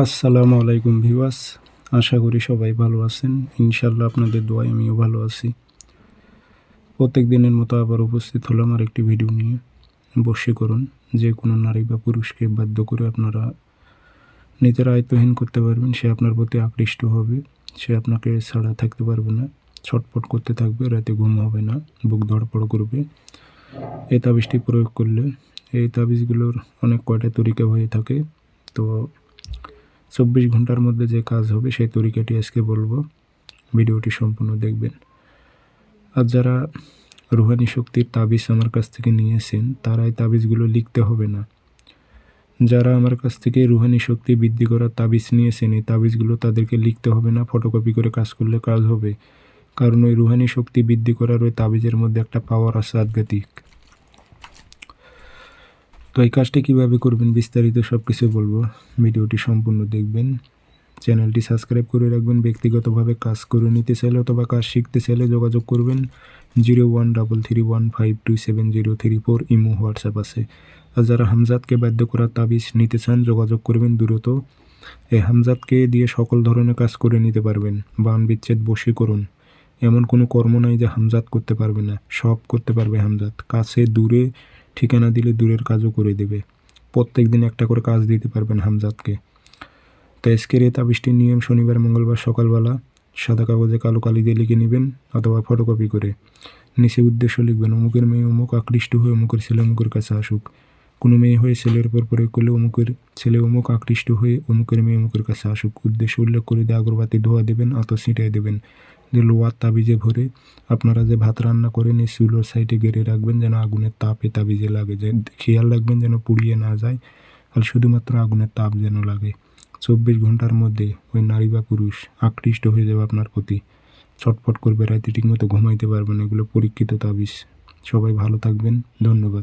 আসসালামু আলাইকুম ভিউয়ার্স, আশা করি সবাই ভালো আছেন। ইনশাল্লাহ আপনাদের দোয়ায় আমিও ভালো আছি। প্রত্যেক দিনের মতো আবার উপস্থিত হলাম আর একটি ভিডিও নিয়ে। বসে করুন, যে কোনো নারী বা পুরুষকে বাধ্য করে আপনারা নিজের আয়ত্তহীন করতে পারবেন, সে আপনার প্রতি আকৃষ্ট হবে, সে আপনাকে ছাড়া থাকতে পারবে না, ছটফট করতে থাকবে, রাতে ঘুম হবে না, বুক ধড়পড় করবে। এই তাবিজটি প্রয়োগ করলে এই তাবিজগুলোর অনেক কয়টা তরিকা হয়ে থাকে। তো চব্বিশ ঘণ্টার মধ্যে যে কাজ হবে সেই তরিকাটি আজকে বলব। ভিডিওটি সম্পূর্ণ দেখবেন। আর যারা রুহানি শক্তির তাবিজ আমার কাছ থেকে নিয়েছেন তারা এই তাবিজগুলো লিখতে হবে না। যারা আমার কাছ থেকে রুহানি শক্তি বৃদ্ধি করার তাবিজ নিয়েছেন, এই তাবিজগুলো তাদেরকে লিখতে হবে না, ফটোকপি করে কাজ করলে কাজ হবে। কারণ ওই রুহানি শক্তি বৃদ্ধি করার ওই তাবিজের মধ্যে একটা পাওয়ার আছে আধ্যাত্মিক। তো এই কাজটি কীভাবে করবেন বিস্তারিত সব কিছু বলব। ভিডিওটি সম্পূর্ণ দেখবেন। চ্যানেলটি সাবস্ক্রাইব করে রাখবেন। ব্যক্তিগতভাবে কাজ করে নিতে চাইলে অথবা কাজ শিখতে চাইলে যোগাযোগ করবেন। Zero one double three one five two seven zero three four imo WhatsApp আছে। আর যারা হামজাদকে বাধ্য করার তাবিজ নিতে চান, যোগাযোগ করবেন দ্রুত। এই হামজাদকে দিয়ে সকল ধরনের কাজ করে নিতে পারবেন। বান বিচ্ছেদ বসে করুন এমন কোনো কর্ম নাই যে হামজাদ করতে পারবে না। সব করতে পারবে হামজাদ। কাছে, দূরে ঠিকানা দিলে দূরের কাজও করে দেবে। প্রত্যেক দিন একটা করে কাজ দিতে পারবেন হামজাদকে। তো আজকের এই নিয়ম শনিবার, মঙ্গলবার সকালবেলা সাদা কাগজে কালো কালি দিয়ে লিখে নেবেন অথবা ফটোকপি করে। নিচে উদ্দেশ্য লিখবেন, অমুকের মেয়ে অমুক আকৃষ্ট হয়ে অমুকের ছেলে অমুকের কাছে আসুক। কোনো মেয়ে হয়ে ছেলের উপর প্রয়োগ করলে অমুকের ছেলে অমুক আকৃষ্ট হয়ে অমুকের মেয়ে অমুকের কাছে আসুক। উদ্দেশ্য উল্লেখ করে দিয়ে আগরবাতি ধোয়া দেবেন অত ছিটাই দেবেন। দিয়ে লোয়ার তাবিজে ভরে আপনারা যে ভাত রান্না করেন এই চুলোর সাইডে গেড়ে রাখবেন, যেন আগুনের তাপে তাবিজে লাগে, যে খেয়াল রাখবেন যেন পুড়িয়ে না যায় আর শুধুমাত্র আগুনের তাপ যেন লাগে। চব্বিশ ঘণ্টার মধ্যে ওই নারী বা পুরুষ আকৃষ্ট হয়ে যাবে আপনার প্রতি। ছটফট করবে, রাতে ঠিকমতো ঘুমাইতে পারবেন এগুলো পরীক্ষিত তাবিজ। সবাই ভালো থাকবেন, ধন্যবাদ।